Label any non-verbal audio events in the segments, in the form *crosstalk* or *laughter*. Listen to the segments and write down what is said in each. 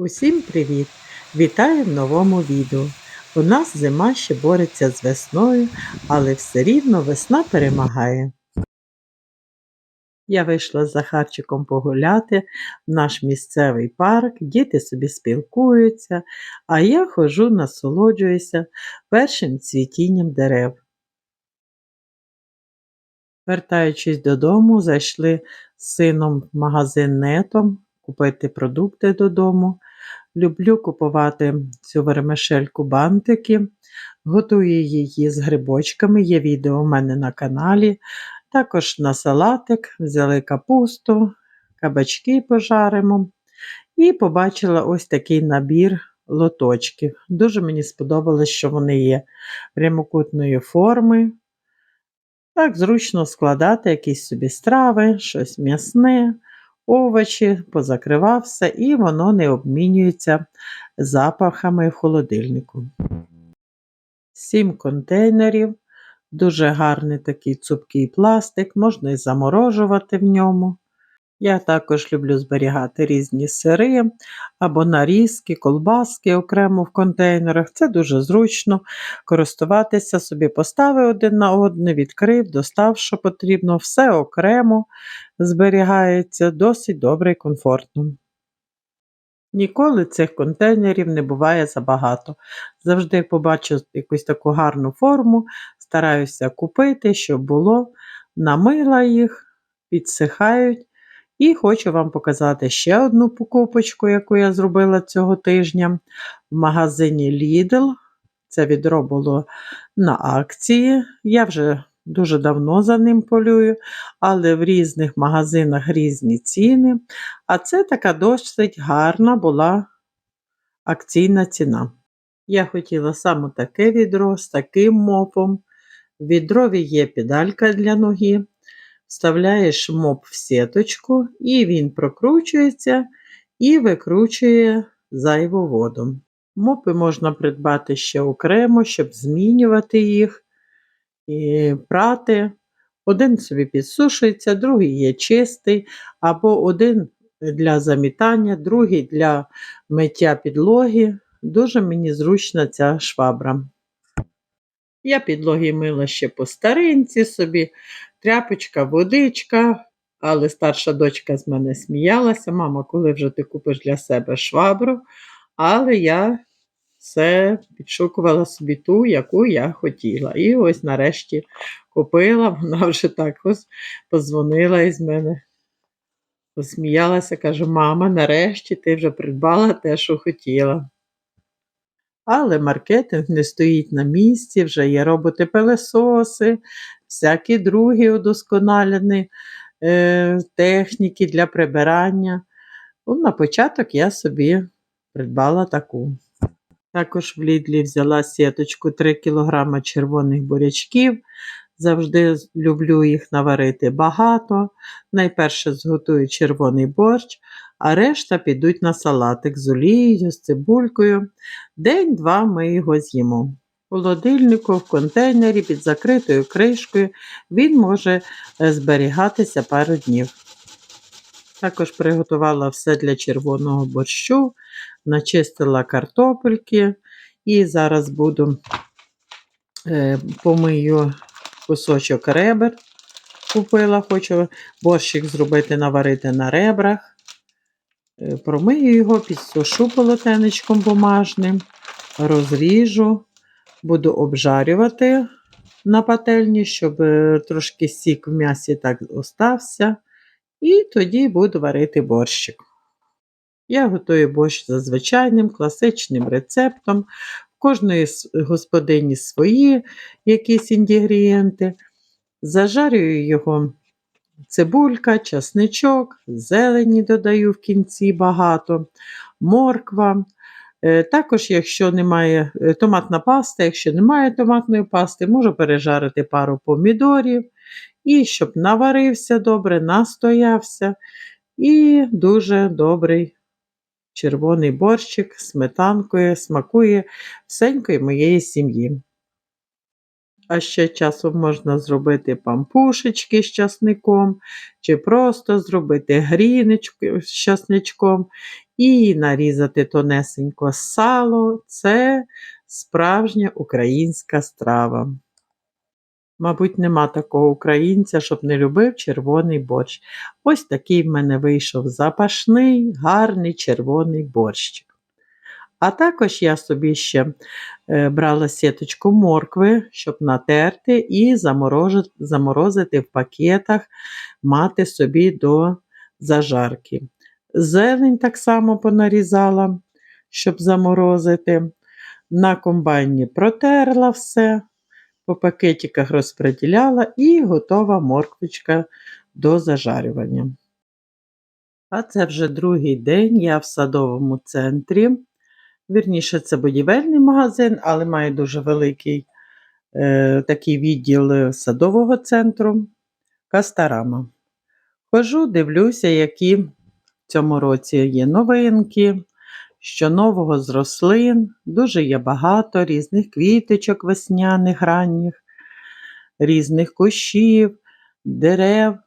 Усім привіт! Вітаю в новому відео. У нас зима ще бореться з весною, але все рівно весна перемагає. Я вийшла з Захарчиком погуляти в наш місцевий парк, діти собі спілкуються, а я хожу, насолоджуюся першим цвітінням дерев. Вертаючись додому, зайшли з сином в магазин нетом купити продукти додому. Люблю купувати цю вермишельку бантики. Готую її з грибочками, є відео у мене на каналі. Також на салатик взяли капусту, кабачки пожаримо. І побачила ось такий набір лоточків. Дуже мені сподобалось, що вони є прямокутної форми. Так, зручно складати якісь собі страви, щось м'ясне, овочі, позакривав все, і воно не обмінюється запахами в холодильнику. Сім контейнерів, дуже гарний такий цупкий пластик, можна і заморожувати в ньому. Я також люблю зберігати різні сири або нарізки, колбаски окремо в контейнерах. Це дуже зручно користуватися собі, поставив один на одне, відкрив, достав, що потрібно, все окремо зберігається досить добре і комфортно. Ніколи цих контейнерів не буває забагато. Завжди побачу якусь таку гарну форму, стараюся купити, щоб було, намила їх, підсихають. І хочу вам показати ще одну покупочку, яку я зробила цього тижня в магазині Lidl. Це відро було на акції. Я вже дуже давно за ним полюю, але в різних магазинах різні ціни. А це така досить гарна була акційна ціна. Я хотіла саме таке відро з таким мопом. В відрові є педалька для ноги. Вставляєш моп в сіточку, і він прокручується і викручує зайву воду. Мопи можна придбати ще окремо, щоб змінювати їх і прати. Один собі підсушується, другий є чистий, або один для замітання, другий для миття підлоги. Дуже мені зручна ця швабра. Я підлоги мила ще по старинці собі, тряпочка, водичка, але старша дочка з мене сміялася, мама, коли вже ти купиш для себе швабру, але я все підшукувала собі ту, яку я хотіла. І ось нарешті купила, *laughs* вона вже так ось позвонила із мене. Посміялася, каже, мама, нарешті ти вже придбала те, що хотіла. Але маркетинг не стоїть на місці, вже є роботи-пилесоси, всякі другі удосконалені е, техніки для прибирання. Ну, На початок я собі придбала таку. Також в Лідлі взяла сіточку 3 кг червоних бурячків. Завжди люблю їх наварити багато. Найперше зготую червоний борщ, а решта підуть на салатик з олією, з цибулькою. День-два ми його з'їмо. Холодильнику, в контейнері під закритою кришкою він може е, зберігатися пару днів. Також приготувала все для червоного борщу, начистила картопельки і зараз буду е, помию кусочок ребер. Купила, хочу борщик зробити, наварити на ребрах. Е, промию його, підсушу полотенечком бумажним, розріжу, буду обжарювати на пательні, щоб е, трошки сік в м'ясі так остався. І тоді буду варити борщик. Я готую борщ за звичайним класичним рецептом. В кожної господині свої якісь інгредієнти. Зажарюю його цибулька, часничок, зелені додаю в кінці багато, морква. Е, також, якщо немає е, томатна паста, якщо немає томатної пасти, можу пережарити пару помідорів. І щоб наварився добре, настоявся. І дуже добрий червоний борщик сметанкою смакує всенької моєї сім'ї. А ще часом можна зробити пампушечки з часником, чи просто зробити гріночку з часничком і нарізати тонесенько сало. Це справжня українська страва. Мабуть, нема такого українця, щоб не любив червоний борщ. Ось такий в мене вийшов запашний, гарний червоний борщик. А також я собі ще е, брала сіточку моркви, щоб натерти і заморозити в пакетах, мати собі до зажарки. Зелень так само понарізала, щоб заморозити. На комбайні протерла все, по пакетиках розподіляла і готова морквочка до зажарювання. А це вже другий день я в садовому центрі. Вірніше, це будівельний магазин, але має дуже великий е, такий відділ садового центру Кастарама. Хожу, дивлюся, які в цьому році є новинки, що нового з рослин. Дуже є багато різних квіточок весняних ранніх, різних кущів, дерев.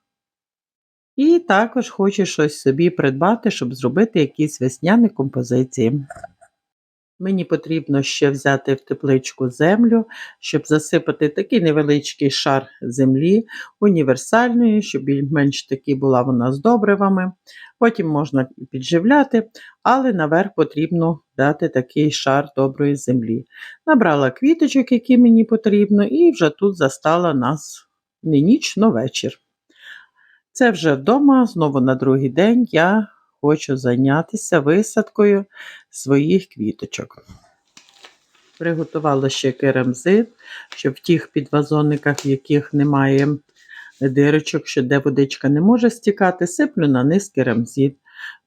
І також хочу щось собі придбати, щоб зробити якісь весняні композиції. Мені потрібно ще взяти в тепличку землю, щоб засипати такий невеличкий шар землі, універсальної, щоб більш-менш таки була вона з добривами. Потім можна підживляти, але наверх потрібно дати такий шар доброї землі. Набрала квіточок, які мені потрібно, і вже тут застала нас не ніч, но вечір. Це вже вдома, знову на другий день я хочу зайнятися висадкою своїх квіточок. Приготувала ще керамзит, щоб в тих підвазонниках, в яких немає дирочок, що де водичка не може стікати, сиплю на низ керамзит.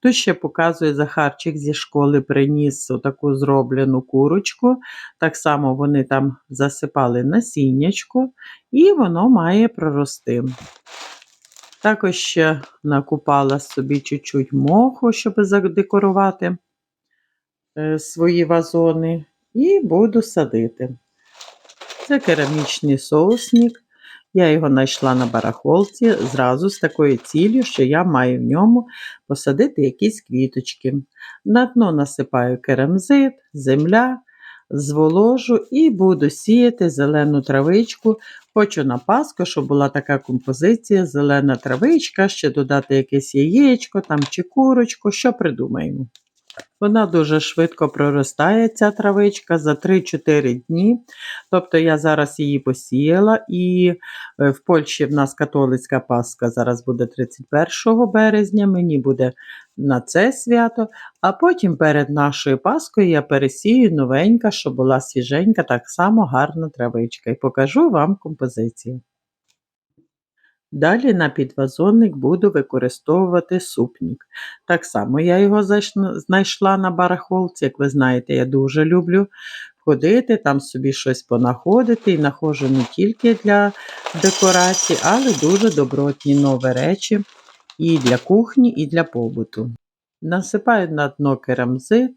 Тут ще показує Захарчик зі школи приніс таку зроблену курочку. Так само вони там засипали насіннячко, і воно має прорости. Також ще накупала собі чуть-чуть моху, щоб задекорувати е, свої вазони, і буду садити. Це керамічний соусник. Я його знайшла на барахолці зразу з такою ціллю, що я маю в ньому посадити якісь квіточки. На дно насипаю керамзит, земля, зволожу і буду сіяти зелену травичку. Хочу на паску, щоб була така композиція, зелена травичка, ще додати якесь яєчко там чи курочку, що придумаємо. Вона дуже швидко проростає, ця травичка за 3-4 дні. Тобто я зараз її посіяла, і е, в Польщі в нас католицька Пасха зараз буде 31 березня, мені буде на це свято. А потім перед нашою Паскою я пересію новенька, щоб була свіженька, так само гарна травичка. І покажу вам композицію. Далі на підвазонник буду використовувати супнік. Так само я його знайшла на барахолці, як ви знаєте, я дуже люблю ходити, там собі щось понаходити і знаходжу не тільки для декорації, але дуже добротні нові речі і для кухні, і для побуту. Насипаю на дно керамзит,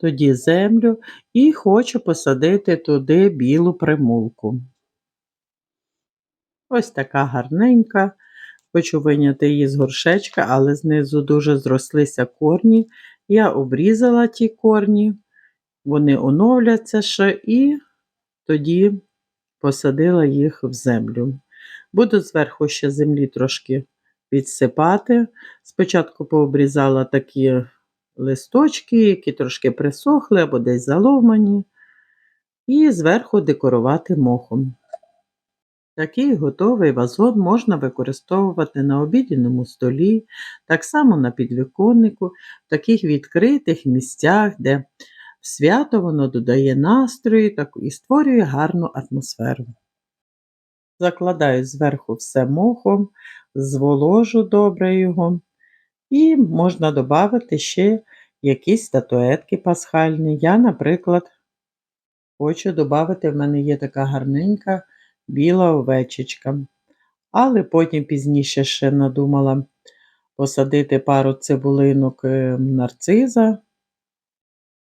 тоді землю і хочу посадити туди білу примулку. Ось така гарненька. Хочу виняти її з горшечка, але знизу дуже зрослися корні. Я обрізала ті корні, вони оновляться ще і тоді посадила їх в землю. Буду зверху ще землі трошки підсипати. Спочатку пообрізала такі листочки, які трошки присохли або десь заломані, і зверху декорувати мохом. Такий готовий вазон можна використовувати на обідному столі, так само на підвіконнику, в таких відкритих місцях, де свято воно додає настрою і створює гарну атмосферу. Закладаю зверху все мохом, зволожу добре його, і можна додати ще якісь статуетки пасхальні. Я, наприклад, хочу додати, в мене є така гарненька біла овечечка. Але потім пізніше ще надумала посадити пару цибулинок е, нарциза.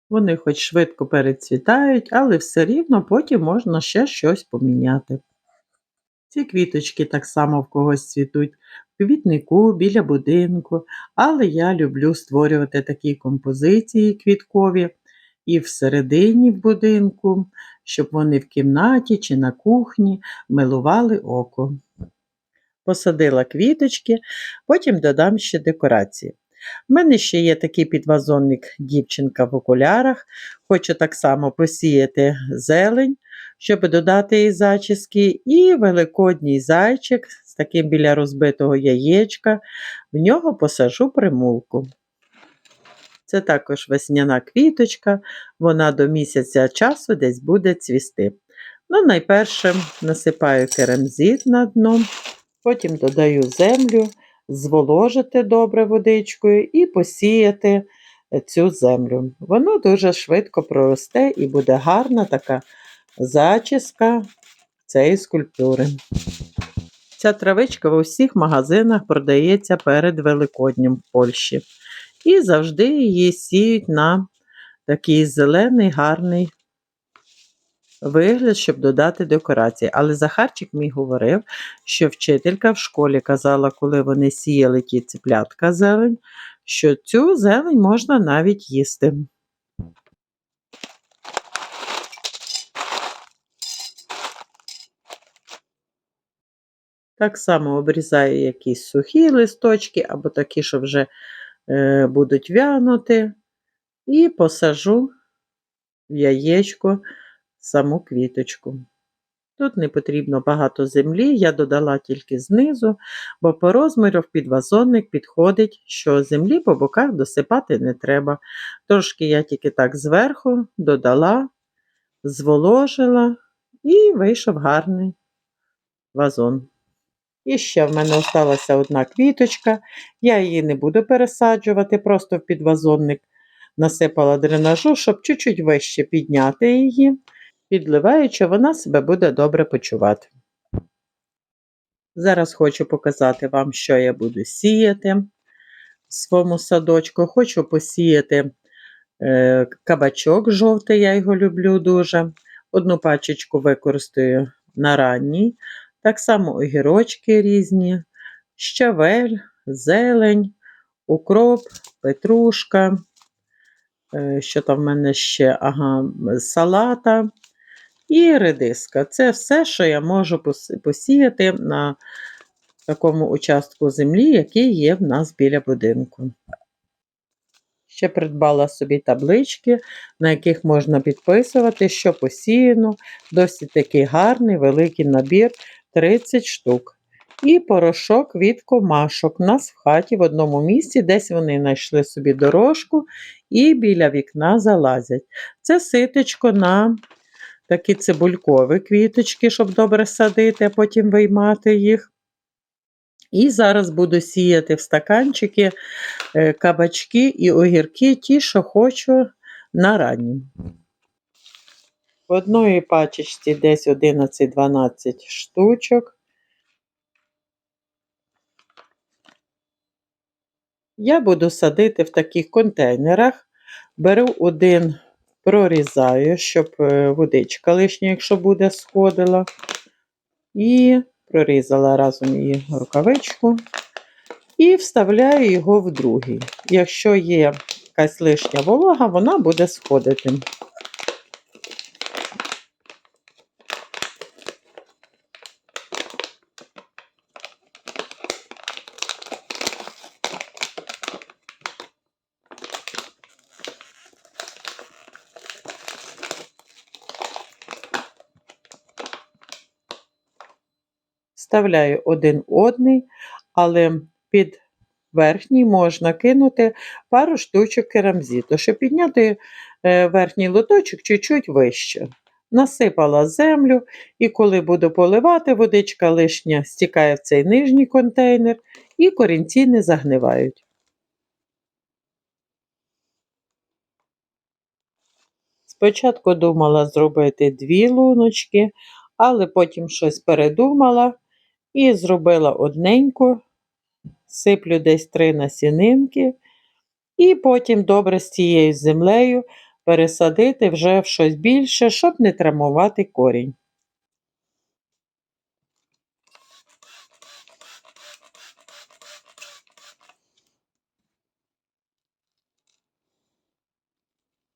Вони хоч швидко перецвітають, але все рівно потім можна ще щось поміняти. Ці квіточки так само в когось цвітуть в квітнику, біля будинку, але я люблю створювати такі композиції квіткові і всередині в будинку, щоб вони в кімнаті чи на кухні милували око. Посадила квіточки, потім додам ще декорації. У мене ще є такий підвазонник дівчинка в окулярах. Хочу так само посіяти зелень, щоб додати їй зачіски, і великодній зайчик з таким біля розбитого яєчка. В нього посажу примулку. Це також весняна квіточка, вона до місяця часу десь буде цвісти. Ну, найперше насипаю керамзит на дно, потім додаю землю, зволожити добре водичкою і посіяти цю землю. Воно дуже швидко проросте і буде гарна така зачіска цієї скульптури. Ця травичка в усіх магазинах продається перед Великоднім в Польщі. І завжди її сіють на такий зелений, гарний вигляд, щоб додати декорації. Але Захарчик мій говорив, що вчителька в школі казала, коли вони сіяли ті ціплятка зелень, що цю зелень можна навіть їсти. Так само обрізаю якісь сухі листочки або такі, що вже будуть вянути, і посажу в яєчко саму квіточку. Тут не потрібно багато землі, я додала тільки знизу, бо по розміру в підвазонник підходить, що землі по боках досипати не треба. Трошки я тільки так зверху додала, зволожила і вийшов гарний вазон. І ще в мене залишилася одна квіточка, я її не буду пересаджувати, просто в підвазонник насипала дренажу, щоб чуть-чуть вище підняти її, підливаючи, вона себе буде добре почувати. Зараз хочу показати вам, що я буду сіяти в своєму садочку. Хочу посіяти е, кабачок жовтий, я його люблю дуже. Одну пачечку використаю на ранній. Так само огірочки різні, щавель, зелень, укроп, петрушка. Е, що там в мене ще? Ага, салата і редиска. Це все, що я можу посіяти на такому участку землі, який є в нас біля будинку. Ще придбала собі таблички, на яких можна підписувати, що посіяно. Досить такий гарний великий набір 30 штук. І порошок від комашок. У нас в хаті в одному місці, десь вони знайшли собі дорожку і біля вікна залазять. Це ситочко на такі цибулькові квіточки, щоб добре садити, а потім виймати їх. І зараз буду сіяти в стаканчики е, кабачки і огірки, ті, що хочу на ранні. В одної пачечці десь 11-12 штучок. Я буду садити в таких контейнерах. Беру один, прорізаю, щоб е, водичка лишня, якщо буде, сходила. І прорізала разом її рукавичку. І вставляю його в другий. Якщо є якась лишня волога, вона буде сходити. Вставляю один одний, але під верхній можна кинути пару штучок керамзиту, щоб підняти е, верхній лоточок чуть-чуть вище. Насипала землю, і коли буду поливати, водичка лишня стікає в цей нижній контейнер, і корінці не загнивають. Спочатку думала зробити дві луночки, але потім щось передумала і зробила одненько, сиплю десь три насінинки, і потім добре з цією землею пересадити вже в щось більше, щоб не травмувати корінь.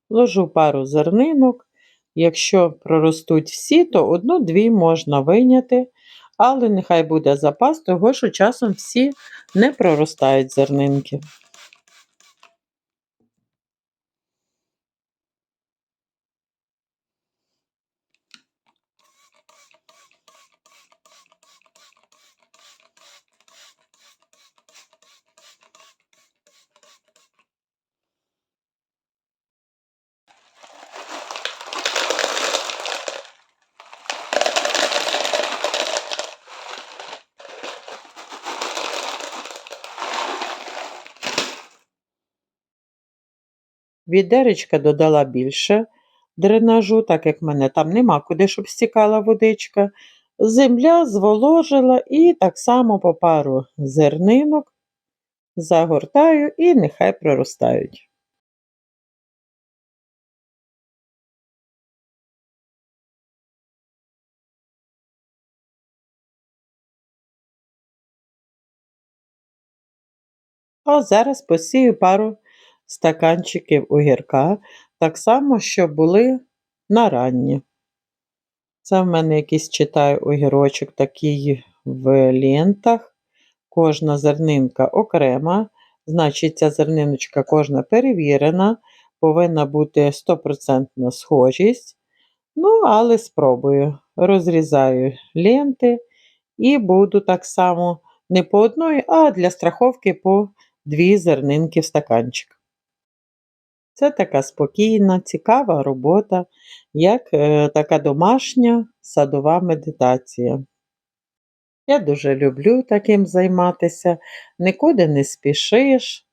Ложу пару зернинок, якщо проростуть всі, то одну-дві можна виняти але нехай буде запас, того що часом всі не проростають зернинки. Відеречка додала більше дренажу, так як мене там нема куди, щоб стікала водичка. Земля зволожила і так само по пару зернинок загортаю і нехай проростають. А зараз посію пару стаканчиків огірка, так само, щоб були на ранні. Це в мене якийсь читаю огірочок такий в лентах. Кожна зернинка окрема, значить, ця зерниночка кожна перевірена, повинна бути 100% схожість. Ну, але спробую. Розрізаю ленти і буду так само не по одної, а для страховки по дві зернинки в стаканчик. Це така спокійна, цікава робота, як е, така домашня садова медитація. Я дуже люблю таким займатися, нікуди не спішиш,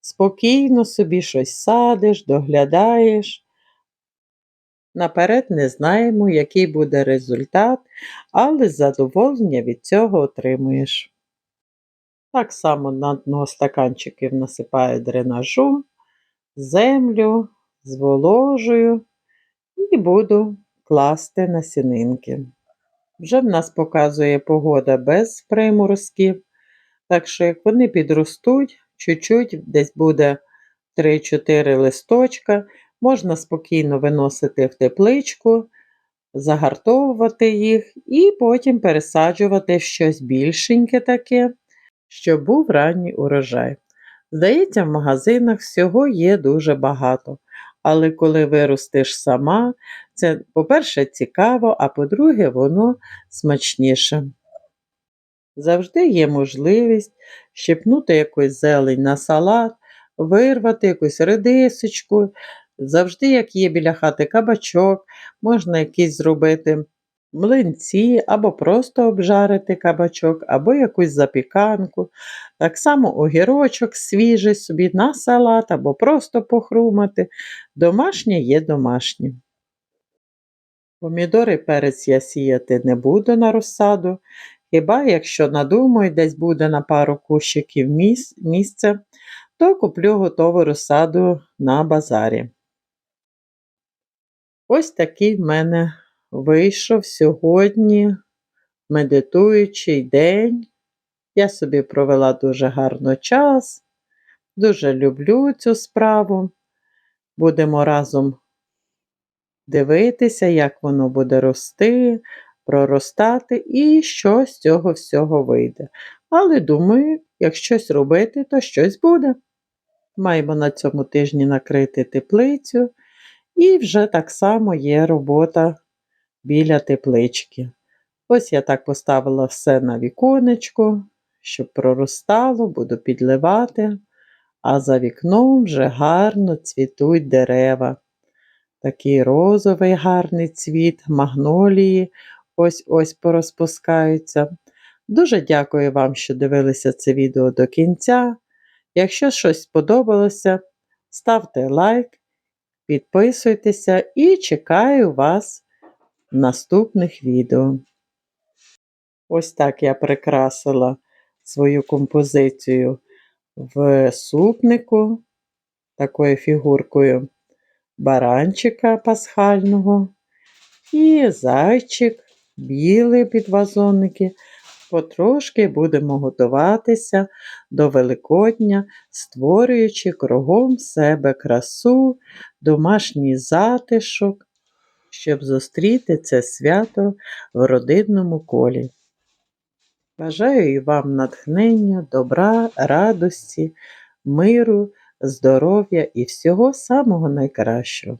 спокійно собі щось садиш, доглядаєш. Наперед не знаємо, який буде результат, але задоволення від цього отримуєш. Так само на дно стаканчиків насипаю дренажу, землю, зволожую і буду класти насінинки. Вже в нас показує погода без приморозків, так що, як вони підростуть, чуть-чуть десь буде 3-4 листочка, можна спокійно виносити в тепличку, загартовувати їх і потім пересаджувати в щось більшеньке таке, щоб був ранній урожай. Здається, в магазинах всього є дуже багато. Але коли виростеш сама, це, по-перше, цікаво, а по-друге, воно смачніше. Завжди є можливість щепнути якусь зелень на салат, вирвати якусь редисочку. Завжди, як є біля хати кабачок, можна якийсь зробити млинці, або просто обжарити кабачок, або якусь запіканку. Так само огірочок свіжий собі на салат, або просто похрумати. Домашнє є домашнє. Помідори перець я сіяти не буду на розсаду. Хіба якщо надумаю, десь буде на пару кущиків місце, то куплю готову розсаду на базарі. Ось такий в мене вийшов сьогодні медитуючий день. Я собі провела дуже гарно час, дуже люблю цю справу. Будемо разом дивитися, як воно буде рости, проростати і що з цього всього вийде. Але думаю, як щось робити, то щось буде. Маємо на цьому тижні накрити теплицю, і вже так само є робота біля теплички. Ось я так поставила все на віконечко, щоб проростало, буду підливати, а за вікном вже гарно цвітуть дерева. Такий розовий гарний цвіт, магнолії ось ось порозпускаються. Дуже дякую вам, що дивилися це відео до кінця. Якщо щось сподобалося, ставте лайк, підписуйтеся і чекаю вас наступних відео. Ось так я прикрасила свою композицію в супнику, такою фігуркою баранчика пасхального і зайчик, білий під вазонники. Потрошки будемо готуватися до Великодня, створюючи кругом себе красу, домашній затишок, щоб зустріти це свято в родинному колі. Бажаю і вам натхнення, добра, радості, миру, здоров'я і всього самого найкращого.